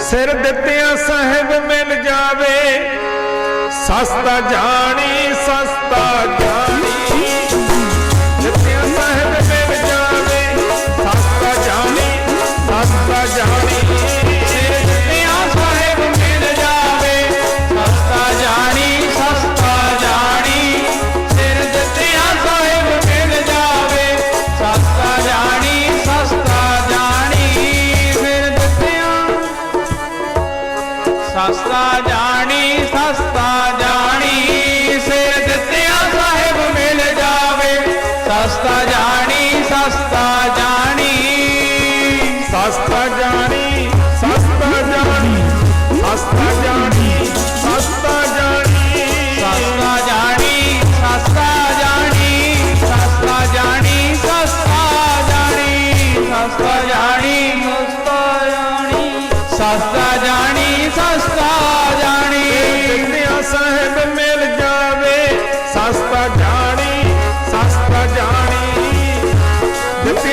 ਸਿਰ ਦਿੱਤਿਆਂ ਸਹਿਬ ਮਿਲ ਜਾਵੇ ਸਸਤਾ ਜਾਣੀ ਸਸਤਾ सस्ता जानी सस्ता जानी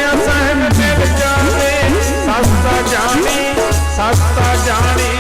ਸਹਿਬ ਮਿਲ ਜਾਣੇ ਸਸਤਾ ਜਾਣੀ ਸਸਤਾ ਜਾਣੀ।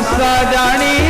রাস্তা জানি